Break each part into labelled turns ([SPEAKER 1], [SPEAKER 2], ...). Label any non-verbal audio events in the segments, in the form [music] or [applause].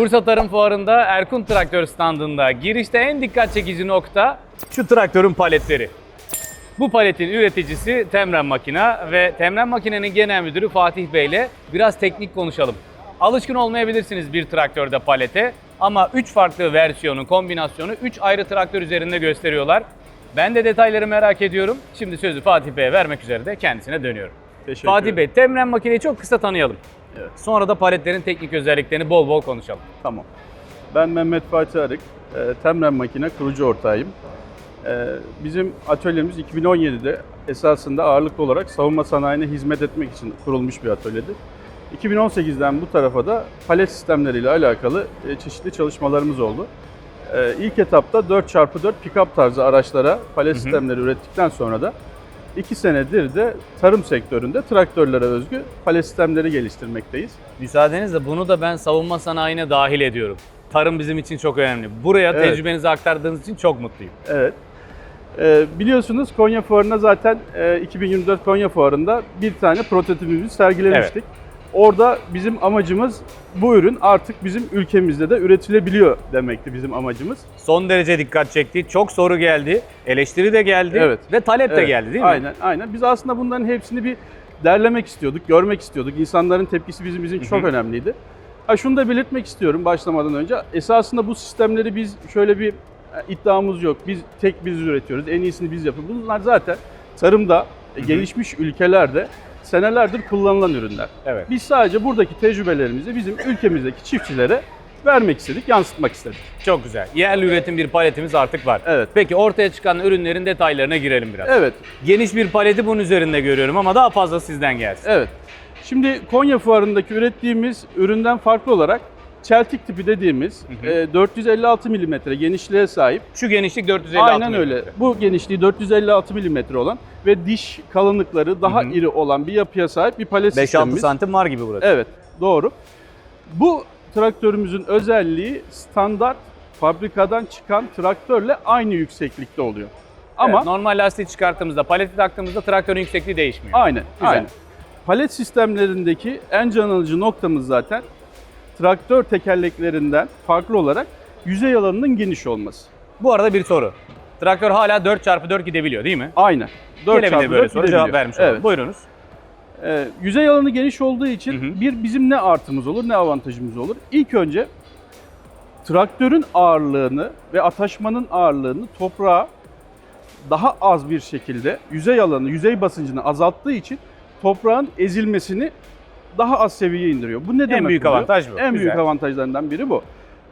[SPEAKER 1] Bursa Tarım Fuarı'nda Erkun Traktör standında girişte en dikkat çekici nokta şu traktörün paletleri. Bu paletin üreticisi Temren Makina ve Temren Makina'nın genel müdürü Fatih Bey ile biraz teknik konuşalım. Alışkın olmayabilirsiniz bir traktörde palete ama 3 farklı versiyonu, kombinasyonu 3 ayrı traktör üzerinde gösteriyorlar. Ben de detayları merak ediyorum. Şimdi sözü Fatih Bey'e vermek üzere de kendisine dönüyorum.
[SPEAKER 2] Teşekkür
[SPEAKER 1] Fatih. Bey, Temren Makina'yı çok kısa tanıyalım.
[SPEAKER 2] Evet.
[SPEAKER 1] Sonra da paletlerin teknik özelliklerini bol bol konuşalım.
[SPEAKER 2] Tamam. Ben Mehmet Fatih Arık, e, Temren Makine kurucu ortağıyım. E, Bizim atölyemiz 2017'de esasında ağırlıklı olarak savunma sanayine hizmet etmek için kurulmuş bir atölyedir. 2018'den bu tarafa da palet sistemleriyle alakalı e, çeşitli çalışmalarımız oldu. E, İlk etapta 4x4 pick-up tarzı araçlara palet sistemleri ürettikten sonra da 2 senedir de tarım sektöründe traktörlere özgü palet sistemleri geliştirmekteyiz.
[SPEAKER 1] Müsaadenizle bunu da ben savunma sanayine dahil ediyorum. Tarım bizim için çok önemli. Buraya
[SPEAKER 2] Evet.
[SPEAKER 1] tecrübenizi aktardığınız için çok mutluyum.
[SPEAKER 2] Evet. Ee, biliyorsunuz Konya Fuarı'na zaten e, 2024 Konya Fuarı'nda bir tane prototipimizi sergilemiştik. Orada bizim amacımız bu ürün artık bizim ülkemizde de üretilebiliyor demekti bizim amacımız.
[SPEAKER 1] Son derece dikkat çekti. Çok soru geldi. Eleştiri de geldi.
[SPEAKER 2] Evet.
[SPEAKER 1] Ve talep de
[SPEAKER 2] Evet,
[SPEAKER 1] geldi değil mi?
[SPEAKER 2] Aynen, aynen. Biz aslında bunların hepsini bir derlemek istiyorduk, görmek istiyorduk. İnsanların tepkisi bizim için çok önemliydi. Ha şunu da belirtmek istiyorum başlamadan önce. Esasında bu sistemleri biz şöyle bir e, iddiamız yok. Biz tek biz üretiyoruz. En iyisini biz yapıyoruz. Bunlar zaten tarımda e, gelişmiş ülkelerde senelerdir kullanılan ürünler.
[SPEAKER 1] Evet.
[SPEAKER 2] Biz sadece buradaki tecrübelerimizi bizim ülkemizdeki çiftçilere vermek istedik, yansıtmak istedik.
[SPEAKER 1] Çok güzel. Yerli üretim bir paletimiz artık var.
[SPEAKER 2] Evet.
[SPEAKER 1] Peki ortaya çıkan ürünlerin detaylarına girelim biraz.
[SPEAKER 2] Evet,
[SPEAKER 1] Geniş bir paleti bunun üzerinde görüyorum ama daha fazla sizden gelsin.
[SPEAKER 2] Evet. Şimdi Konya Fuarı'ndaki ürettiğimiz üründen farklı olarak çeltik tipi dediğimiz
[SPEAKER 1] Hı hı.
[SPEAKER 2] e, 456 mm genişliğe sahip.
[SPEAKER 1] Şu genişlik 456
[SPEAKER 2] Aynen öyle. Bu genişliği 456 mm olan ve diş kalınlıkları daha
[SPEAKER 1] Hı hı.
[SPEAKER 2] iri olan bir yapıya sahip bir palet
[SPEAKER 1] 5-6
[SPEAKER 2] sistemimiz.
[SPEAKER 1] santim var gibi burası.
[SPEAKER 2] Evet, doğru. Bu traktörümüzün özelliği standart fabrikadan çıkan traktörle aynı yükseklikte oluyor. Ama
[SPEAKER 1] Evet, normal lastiği çıkarttığımızda, paleti taktığımızda traktörün yüksekliği değişmiyor.
[SPEAKER 2] Aynen,
[SPEAKER 1] Güzel.
[SPEAKER 2] aynen. Palet sistemlerindeki en can alıcı noktamız zaten traktör tekerleklerinden farklı olarak yüzey alanının geniş olması.
[SPEAKER 1] Bu arada bir soru. Traktör hala 4x4 gidebiliyor değil mi?
[SPEAKER 2] Aynen. 4
[SPEAKER 1] Gelebilir böyle soru cevap vermiş olalım.
[SPEAKER 2] Evet.
[SPEAKER 1] Buyurunuz.
[SPEAKER 2] Ee, yüzey alanı geniş olduğu için
[SPEAKER 1] Hı hı.
[SPEAKER 2] bir bizim ne artımız olur ne avantajımız olur? İlk önce traktörün ağırlığını ve ataşmanın ağırlığını toprağa daha az bir şekilde yüzey alanı, yüzey basıncını azalttığı için toprağın ezilmesini daha az seviyeye indiriyor. Bu ne demek
[SPEAKER 1] büyük
[SPEAKER 2] oluyor?
[SPEAKER 1] avantaj bu.
[SPEAKER 2] En
[SPEAKER 1] Güzel.
[SPEAKER 2] büyük avantajlarından biri bu.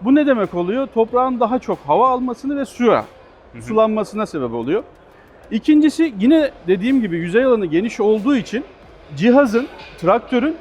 [SPEAKER 2] Bu ne demek oluyor? Toprağın daha çok hava almasını ve suya, sulanmasına sebep oluyor. İkincisi yine dediğim gibi yüzey alanı geniş olduğu için cihazın, traktörün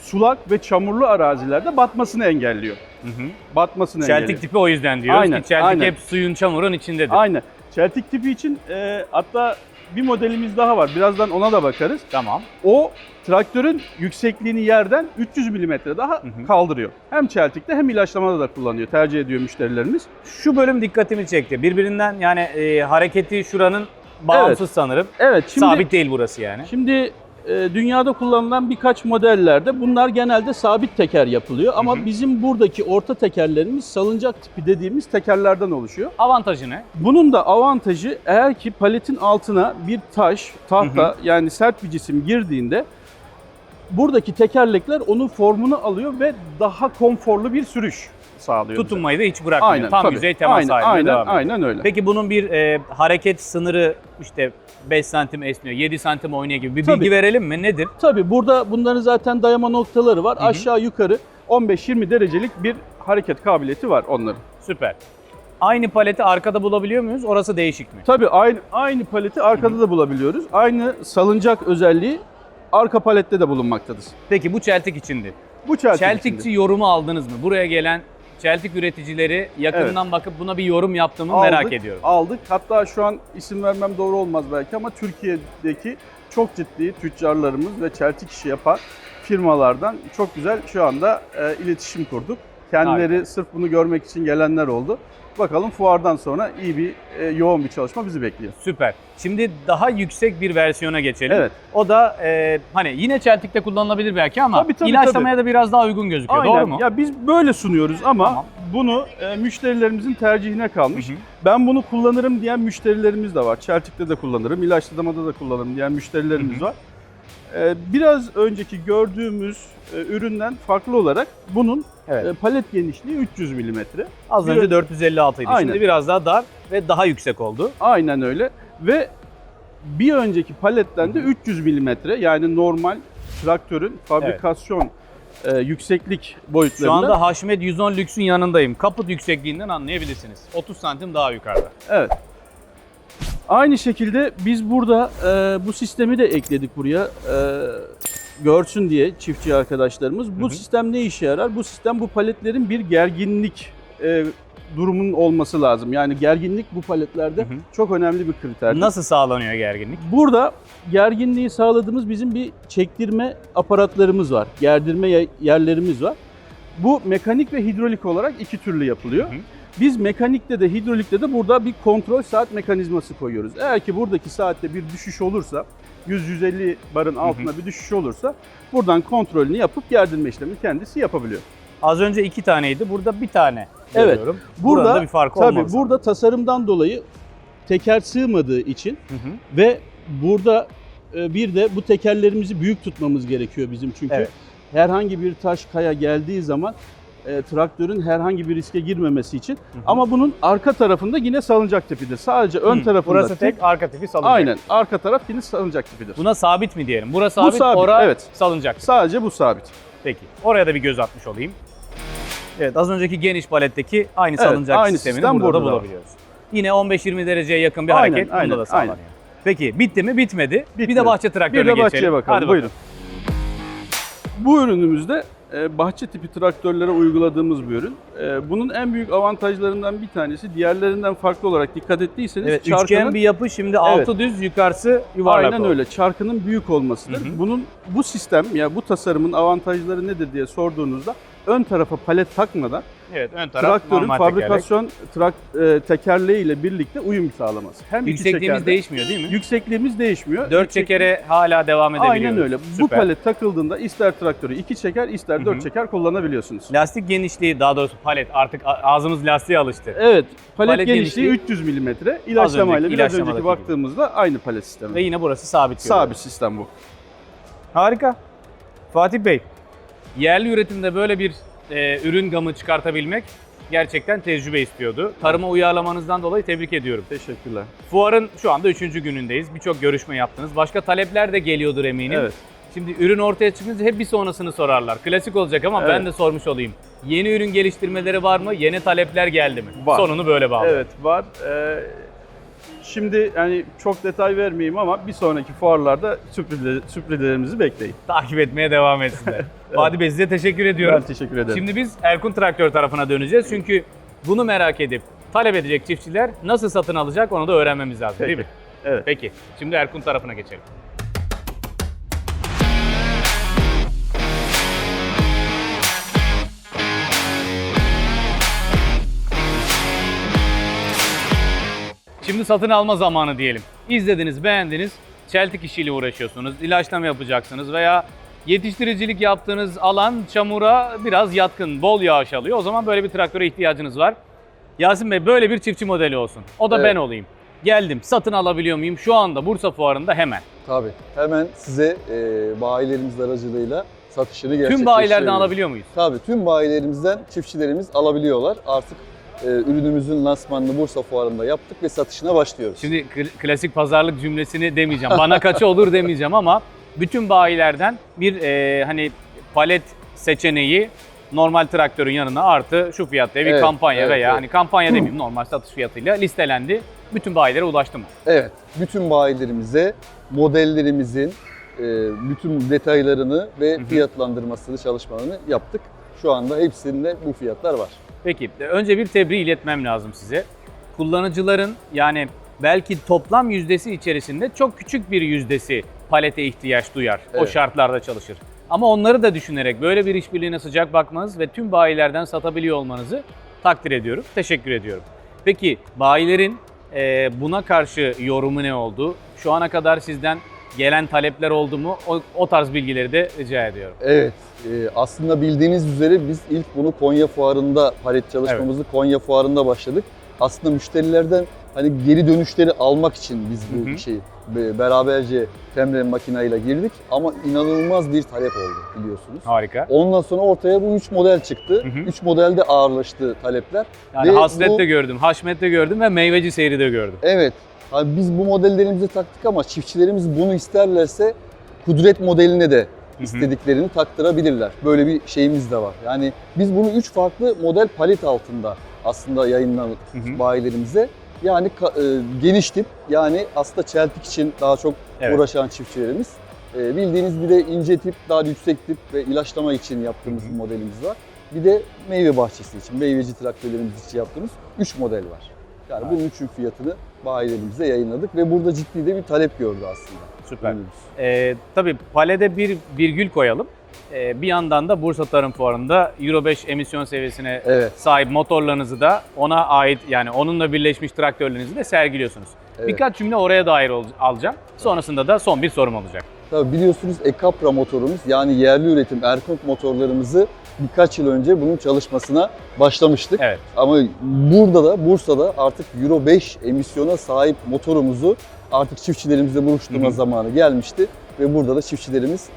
[SPEAKER 2] sulak ve çamurlu arazilerde batmasını engelliyor.
[SPEAKER 1] Hı hı.
[SPEAKER 2] Batmasını engelliyor.
[SPEAKER 1] Çeltik tipi o yüzden diyoruz
[SPEAKER 2] Aynen,
[SPEAKER 1] ki çeltik
[SPEAKER 2] aynen.
[SPEAKER 1] hep suyun çamurun içindedir.
[SPEAKER 2] Aynen. Çeltik tipi için e, hatta bir modelimiz daha var. Birazdan ona da bakarız.
[SPEAKER 1] Tamam.
[SPEAKER 2] O traktörün yüksekliğini yerden 300 mm daha
[SPEAKER 1] hı.
[SPEAKER 2] kaldırıyor. Hem çeltikte hem ilaçlamada da kullanıyor. Tercih ediyor müşterilerimiz.
[SPEAKER 1] Şu bölüm dikkatimi çekti. Birbirinden yani e, hareketi şuranın bağımsız sanırım.
[SPEAKER 2] Evet şimdi
[SPEAKER 1] Sabit değil burası yani.
[SPEAKER 2] Şimdi dünyada kullanılan birkaç modellerde bunlar genelde sabit teker yapılıyor ama
[SPEAKER 1] Hı hı.
[SPEAKER 2] bizim buradaki orta tekerlerimiz salıncak tipi dediğimiz tekerlerden oluşuyor.
[SPEAKER 1] Avantajı ne?
[SPEAKER 2] Bunun da avantajı eğer ki paletin altına bir taş, tahta yani sert bir cisim girdiğinde buradaki tekerlekler onun formunu alıyor ve daha konforlu bir sürüş sağlıyor.
[SPEAKER 1] Tutunmayı da hiç bırakmıyor.
[SPEAKER 2] Aynen,
[SPEAKER 1] Tam
[SPEAKER 2] tabii.
[SPEAKER 1] yüzey temas
[SPEAKER 2] aynen,
[SPEAKER 1] halinde
[SPEAKER 2] aynen,
[SPEAKER 1] devam ediyor.
[SPEAKER 2] aynen öyle.
[SPEAKER 1] Peki bunun bir e, hareket sınırı işte 5 santim esniyor, 7 santim oynuyor gibi bir
[SPEAKER 2] Tabii.
[SPEAKER 1] bilgi verelim mi? Nedir?
[SPEAKER 2] Tabii burada bunların zaten dayama noktaları var.
[SPEAKER 1] Hı hı.
[SPEAKER 2] Aşağı yukarı 15-20 derecelik bir hareket kabiliyeti var onların.
[SPEAKER 1] Süper. Aynı paleti arkada bulabiliyor muyuz? Orası değişik mi?
[SPEAKER 2] Tabii aynı aynı paleti arkada da bulabiliyoruz. Aynı salıncak özelliği arka palette de bulunmaktadır.
[SPEAKER 1] Peki bu çeltik içindi.
[SPEAKER 2] Bu çeltik
[SPEAKER 1] Çeltikçi
[SPEAKER 2] içinde.
[SPEAKER 1] yorumu aldınız mı? Buraya gelen çeltik üreticileri yakından bakıp buna bir yorum yaptığımı
[SPEAKER 2] Aldık,
[SPEAKER 1] merak ediyorum.
[SPEAKER 2] Aldık. Hatta şu an isim vermem doğru olmaz belki ama Türkiye'deki çok ciddi tüccarlarımız ve çeltik işi yapan firmalardan çok güzel şu anda e, iletişim kurduk. Kendileri sırf bunu görmek için gelenler oldu. Bakalım fuardan sonra iyi bir e, yoğun bir çalışma bizi bekliyor.
[SPEAKER 1] Süper. Şimdi daha yüksek bir versiyona geçelim.
[SPEAKER 2] Evet.
[SPEAKER 1] O da e, hani yine çeltikte kullanılabilir belki ama
[SPEAKER 2] Tabii, tabii,
[SPEAKER 1] ilaçlamaya da biraz daha uygun gözüküyor.
[SPEAKER 2] Aynen.
[SPEAKER 1] Doğru mu?
[SPEAKER 2] Ya biz böyle sunuyoruz ama
[SPEAKER 1] Tamam.
[SPEAKER 2] bunu e, müşterilerimizin tercihine kalmış.
[SPEAKER 1] Hı hı.
[SPEAKER 2] Ben bunu kullanırım diyen müşterilerimiz de var. Çeltikte de kullanırım, ilaçlamada da kullanırım diyen müşterilerimiz
[SPEAKER 1] Hı hı.
[SPEAKER 2] var. E, biraz önceki gördüğümüz e, üründen farklı olarak bunun
[SPEAKER 1] Evet.
[SPEAKER 2] e, palet genişliği 300 milimetre.
[SPEAKER 1] Az önce 456 idi.
[SPEAKER 2] Aynen.
[SPEAKER 1] Şimdi biraz daha dar ve daha yüksek oldu.
[SPEAKER 2] Aynen öyle ve bir önceki paletten de 300 milimetre yani normal traktörün fabrikasyon e, yükseklik
[SPEAKER 1] Şu
[SPEAKER 2] boyutlarında.
[SPEAKER 1] anda Haşmet 110 Lüks'ün yanındayım. Kaput yüksekliğinden anlayabilirsiniz. 30 santim daha yukarıda.
[SPEAKER 2] Evet. Aynı şekilde biz burada e, bu sistemi de ekledik buraya. E, görsün diye çiftçi arkadaşlarımız. Bu
[SPEAKER 1] Hı hı.
[SPEAKER 2] sistem ne işe yarar? Bu sistem bu paletlerin bir gerginlik e, durumunun olması lazım. Yani gerginlik bu paletlerde
[SPEAKER 1] Hı hı.
[SPEAKER 2] çok önemli bir kriter.
[SPEAKER 1] Nasıl sağlanıyor gerginlik?
[SPEAKER 2] Burada gerginliği sağladığımız bizim bir çektirme aparatlarımız var. Gerdirme ye- yerlerimiz var. Bu mekanik ve hidrolik olarak iki türlü yapılıyor.
[SPEAKER 1] Hı hı.
[SPEAKER 2] Biz mekanikte de hidrolikte de burada bir kontrol saat mekanizması koyuyoruz. Eğer ki buradaki saatte bir düşüş olursa 100-150 barın altında bir düşüş olursa buradan kontrolünü yapıp gerdirme işlemini kendisi yapabiliyor.
[SPEAKER 1] Az önce iki taneydi. Burada bir tane
[SPEAKER 2] Evet. Burada
[SPEAKER 1] Buranın da bir farkı
[SPEAKER 2] tabii
[SPEAKER 1] olmaz.
[SPEAKER 2] burada tasarımdan dolayı teker sığmadığı için
[SPEAKER 1] Hı hı.
[SPEAKER 2] Ve burada e, bir de bu tekerlerimizi büyük tutmamız gerekiyor bizim çünkü
[SPEAKER 1] Evet.
[SPEAKER 2] herhangi bir taş kaya geldiği zaman e, traktörün herhangi bir riske girmemesi için. Ama bunun arka tarafında yine salıncak tipidir. Sadece ön
[SPEAKER 1] Hı,
[SPEAKER 2] tarafında
[SPEAKER 1] Burası tek, arka tipi salıncak.
[SPEAKER 2] Aynen. Arka taraf yine salıncak tipidir.
[SPEAKER 1] Buna sabit mi diyelim? Burası
[SPEAKER 2] Bu
[SPEAKER 1] sabit,
[SPEAKER 2] sabit,
[SPEAKER 1] ora
[SPEAKER 2] evet.
[SPEAKER 1] salıncak.
[SPEAKER 2] Sadece bu sabit.
[SPEAKER 1] Peki. Oraya da bir göz atmış olayım. Evet az önceki geniş paletteki aynı
[SPEAKER 2] Evet,
[SPEAKER 1] salıncak
[SPEAKER 2] aynı
[SPEAKER 1] sistemini
[SPEAKER 2] sistem
[SPEAKER 1] burada, da
[SPEAKER 2] burada
[SPEAKER 1] bulabiliyoruz. Yine 15-20 dereceye yakın bir
[SPEAKER 2] Aynen,
[SPEAKER 1] hareket
[SPEAKER 2] aynen,
[SPEAKER 1] bunda da sağlanıyor.
[SPEAKER 2] aynen.
[SPEAKER 1] Peki bitti mi? Bitmedi. Bir
[SPEAKER 2] Bitmedi.
[SPEAKER 1] de bahçe traktörüne
[SPEAKER 2] Bir de
[SPEAKER 1] geçelim.
[SPEAKER 2] bahçeye bakalım.
[SPEAKER 1] Hadi
[SPEAKER 2] Buyurun. Bu ürünümüzde bahçe tipi traktörlere uyguladığımız bir ürün. E, bunun en büyük avantajlarından bir tanesi diğerlerinden farklı olarak dikkat ettiyseniz
[SPEAKER 1] Evet,
[SPEAKER 2] çarkının-
[SPEAKER 1] üçgen bir yapı şimdi altı düz yukarısı yuvarlak
[SPEAKER 2] Aynen
[SPEAKER 1] oldu.
[SPEAKER 2] öyle. Çarkının büyük olmasıdır.
[SPEAKER 1] Hı hı.
[SPEAKER 2] Bunun bu sistem ya bu tasarımın avantajları nedir diye sorduğunuzda ön tarafa palet takmadan
[SPEAKER 1] Evet ön taraf
[SPEAKER 2] traktörün
[SPEAKER 1] normal tekerlek.
[SPEAKER 2] fabrikasyon trak, e, tekerleği ile birlikte uyum sağlaması. Hem iki
[SPEAKER 1] Yüksekliğimiz
[SPEAKER 2] çekerde-
[SPEAKER 1] değişmiyor değil mi?
[SPEAKER 2] Yüksekliğimiz değişmiyor.
[SPEAKER 1] 4
[SPEAKER 2] Yüksek-
[SPEAKER 1] çekere hala devam edebiliyoruz.
[SPEAKER 2] Aynen öyle. Bu
[SPEAKER 1] Süper.
[SPEAKER 2] palet takıldığında ister traktörü iki çeker ister
[SPEAKER 1] Hı
[SPEAKER 2] dört
[SPEAKER 1] hı.
[SPEAKER 2] çeker kullanabiliyorsunuz.
[SPEAKER 1] Lastik genişliği daha doğrusu palet artık a- ağzımız lastiğe alıştı.
[SPEAKER 2] Evet. Palet,
[SPEAKER 1] Palet
[SPEAKER 2] genişliği
[SPEAKER 1] genişliği
[SPEAKER 2] 300 mm. İlaçlamayla biraz
[SPEAKER 1] ilaçlamadaki
[SPEAKER 2] önceki
[SPEAKER 1] gibi.
[SPEAKER 2] baktığımızda aynı palet sistemi.
[SPEAKER 1] Ve yine burası sabit. görüyoruz.
[SPEAKER 2] Sabit sistem bu.
[SPEAKER 1] Harika. Fatih Bey, yerli üretimde böyle bir e, ürün gamı çıkartabilmek gerçekten tecrübe istiyordu. Tarıma uyarlamanızdan dolayı tebrik ediyorum.
[SPEAKER 2] Teşekkürler.
[SPEAKER 1] Fuarın şu anda 3. günündeyiz. Birçok görüşme yaptınız. Başka talepler de geliyordur eminim.
[SPEAKER 2] Evet.
[SPEAKER 1] Şimdi ürün ortaya çıkınca hep bir sonrasını sorarlar. Klasik olacak ama
[SPEAKER 2] Evet.
[SPEAKER 1] ben de sormuş olayım. Yeni ürün geliştirmeleri var mı? Yeni talepler geldi mi?
[SPEAKER 2] Var.
[SPEAKER 1] Sonunu böyle bağlı.
[SPEAKER 2] Evet var. Ee, şimdi yani çok detay vermeyeyim ama bir sonraki fuarlarda sürprizler, sürprizlerimizi bekleyin.
[SPEAKER 1] Takip etmeye devam etsinler. [laughs] Fatih Bey size teşekkür ediyorum.
[SPEAKER 2] Ben teşekkür ederim.
[SPEAKER 1] Şimdi biz Erkun Traktör tarafına döneceğiz. Çünkü bunu merak edip talep edecek çiftçiler nasıl satın alacak onu da öğrenmemiz lazım değil mi?
[SPEAKER 2] Peki. evet.
[SPEAKER 1] Peki. Şimdi Erkun tarafına geçelim. Şimdi satın alma zamanı diyelim. İzlediniz, beğendiniz. Çeltik işiyle uğraşıyorsunuz, ilaçlama yapacaksınız veya yetiştiricilik yaptığınız alan çamura biraz yatkın, bol yağış alıyor. O zaman böyle bir traktöre ihtiyacınız var. Yasin Bey böyle bir çiftçi modeli olsun. O da
[SPEAKER 3] Evet.
[SPEAKER 1] ben olayım. Geldim, satın alabiliyor muyum? Şu anda Bursa Fuarı'nda hemen.
[SPEAKER 3] Tabii. Hemen size e, bayilerimiz aracılığıyla satışını gerçekleştiriyoruz.
[SPEAKER 1] Tüm bayilerden alabiliyor muyuz?
[SPEAKER 3] Tabii tüm bayilerimizden çiftçilerimiz alabiliyorlar. Artık e, ürünümüzün lansmanını Bursa Fuarı'nda yaptık ve satışına başlıyoruz.
[SPEAKER 1] Şimdi kl- klasik pazarlık cümlesini demeyeceğim. Bana kaçı olur demeyeceğim ama bütün bayilerden bir e, hani palet seçeneği normal traktörün yanına artı şu fiyatta bir
[SPEAKER 3] Evet,
[SPEAKER 1] kampanya
[SPEAKER 3] evet,
[SPEAKER 1] veya
[SPEAKER 3] evet.
[SPEAKER 1] hani kampanya demeyeyim normal satış fiyatıyla listelendi. Bütün bayilere ulaştı mı?
[SPEAKER 3] Evet, bütün bayilerimize modellerimizin e, bütün detaylarını ve fiyatlandırmasını, çalışmalarını yaptık. Şu anda hepsinde bu fiyatlar var.
[SPEAKER 1] Peki e, önce bir tebriği iletmem lazım size. Kullanıcıların yani belki toplam yüzdesi içerisinde çok küçük bir yüzdesi palete ihtiyaç duyar. O
[SPEAKER 3] Evet.
[SPEAKER 1] şartlarda çalışır. Ama onları da düşünerek böyle bir işbirliğine sıcak bakmanız ve tüm bayilerden satabiliyor olmanızı takdir ediyorum. Teşekkür ediyorum. Peki bayilerin e, buna karşı yorumu ne oldu? Şu ana kadar sizden gelen talepler oldu mu? O, o tarz bilgileri de rica ediyorum.
[SPEAKER 3] Evet, e, aslında bildiğiniz üzere biz ilk bunu Konya Fuarı'nda palet çalışmamızı Konya Fuarı'nda başladık. Aslında müşterilerden hani geri dönüşleri almak için biz bu
[SPEAKER 1] Hı hı.
[SPEAKER 3] şeyi be- beraberce Temren makinayla girdik ama inanılmaz bir talep oldu biliyorsunuz.
[SPEAKER 1] Harika.
[SPEAKER 3] Ondan sonra ortaya bu 3 model çıktı.
[SPEAKER 1] Hı hı.
[SPEAKER 3] 3 modelde ağırlaştı talepler.
[SPEAKER 1] Yani
[SPEAKER 3] Ve
[SPEAKER 1] hasret
[SPEAKER 3] bu-
[SPEAKER 1] de gördüm, haşmet de gördüm ve meyveci seyri de gördüm.
[SPEAKER 3] Evet. Hani biz bu modellerimizi taktık ama çiftçilerimiz bunu isterlerse kudret modeline de
[SPEAKER 1] hı.
[SPEAKER 3] istediklerini taktırabilirler. Böyle bir şeyimiz de var. Yani biz bunu üç farklı model palet altında aslında yayınladık
[SPEAKER 1] Hı hı.
[SPEAKER 3] bayilerimize. Yani e, geniş tip yani aslında çeltik için daha çok
[SPEAKER 1] Evet.
[SPEAKER 3] uğraşan çiftçilerimiz. E, bildiğiniz bir de ince tip, daha yüksek tip ve ilaçlama için yaptığımız
[SPEAKER 1] Hı
[SPEAKER 3] modelimiz var. Bir de meyve bahçesi için, meyveci traktörlerimiz için yaptığımız 3 model var. Yani
[SPEAKER 1] Harika.
[SPEAKER 3] bunun üçün fiyatını bayilerimize yayınladık ve burada ciddi de bir talep gördü aslında.
[SPEAKER 1] Süper.
[SPEAKER 3] ürünümüz.
[SPEAKER 1] Ee, tabii palede bir virgül koyalım. Ee, bir yandan da Bursa Tarım Fuarı'nda Euro 5 emisyon seviyesine
[SPEAKER 3] Evet,
[SPEAKER 1] sahip motorlarınızı da ona ait yani onunla birleşmiş traktörlerinizi de sergiliyorsunuz.
[SPEAKER 3] evet.
[SPEAKER 1] Birkaç cümle oraya dair alacağım. Sonrasında da son bir sorum olacak.
[SPEAKER 3] Tabii biliyorsunuz Ekapra motorumuz yani yerli üretim Erkont motorlarımızı birkaç yıl önce bunun çalışmasına başlamıştık.
[SPEAKER 1] Evet.
[SPEAKER 3] Ama burada da Bursa'da artık Euro 5 emisyona sahip motorumuzu artık çiftçilerimizle buluşturma
[SPEAKER 1] Hı hı.
[SPEAKER 3] zamanı gelmişti ve burada da çiftçilerimiz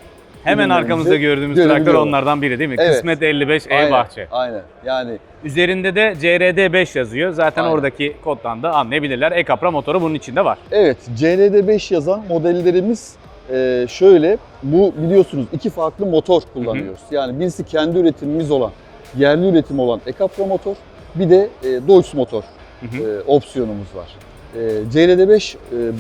[SPEAKER 1] Hemen arkamızda gördüğümüz traktör onlardan biri değil mi?
[SPEAKER 3] Evet.
[SPEAKER 1] Kısmet 55
[SPEAKER 3] aynen,
[SPEAKER 1] E-Bahçe.
[SPEAKER 3] aynen yani
[SPEAKER 1] Üzerinde de CRD 5 yazıyor. Zaten
[SPEAKER 3] Aynen.
[SPEAKER 1] oradaki koddan da anlayabilirler. E-Capra motoru bunun içinde var.
[SPEAKER 3] Evet, CRD5 yazan modellerimiz e, şöyle, bu biliyorsunuz iki farklı motor kullanıyoruz. Yani birisi kendi üretimimiz olan, yerli üretim olan Ekapra motor, bir de e, Deutz motor
[SPEAKER 1] Hı hı.
[SPEAKER 3] e, opsiyonumuz var. E, CRD5 e,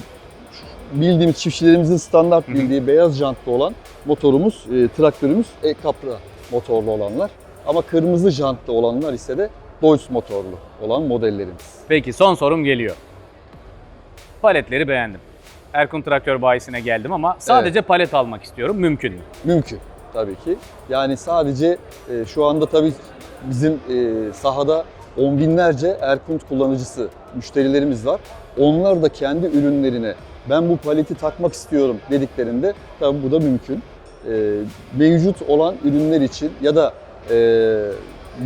[SPEAKER 3] bildiğimiz çiftçilerimizin standart
[SPEAKER 1] Hı hı.
[SPEAKER 3] bildiği beyaz jantlı olan motorumuz, e, traktörümüz Ekapra motorlu olanlar. Ama kırmızı jantlı olanlar ise de Deutz motorlu olan modellerimiz.
[SPEAKER 1] Peki son sorum geliyor. Paletleri beğendim. Erkun Traktör bayisine geldim ama sadece palet almak istiyorum. Mümkün mü?
[SPEAKER 3] Mümkün tabii ki. Yani sadece e, şu anda tabii bizim e, sahada on binlerce Erkunt kullanıcısı, müşterilerimiz var. Onlar da kendi ürünlerine ben bu paleti takmak istiyorum dediklerinde tabii bu da mümkün. E, mevcut olan ürünler için ya da e,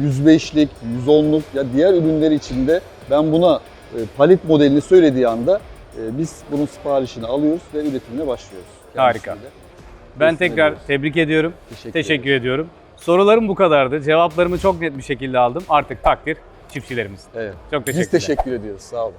[SPEAKER 3] 105'lik, 110'luk ya diğer ürünler için de ben buna e, palet modelini söylediği anda biz bunun siparişini alıyoruz ve üretimine başlıyoruz.
[SPEAKER 1] Harika.
[SPEAKER 3] kendisiyle.
[SPEAKER 1] Ben
[SPEAKER 3] Teslim
[SPEAKER 1] tekrar
[SPEAKER 3] ediyoruz.
[SPEAKER 1] tebrik ediyorum.
[SPEAKER 3] Teşekkür,
[SPEAKER 1] Teşekkür ediyorum. Sorularım bu kadardı. Cevaplarımı çok net bir şekilde aldım. Artık takdir çiftçilerimiz.
[SPEAKER 3] Evet.
[SPEAKER 1] Çok
[SPEAKER 3] Biz
[SPEAKER 1] teşekkürler.
[SPEAKER 3] teşekkür ediyoruz. Sağ olun.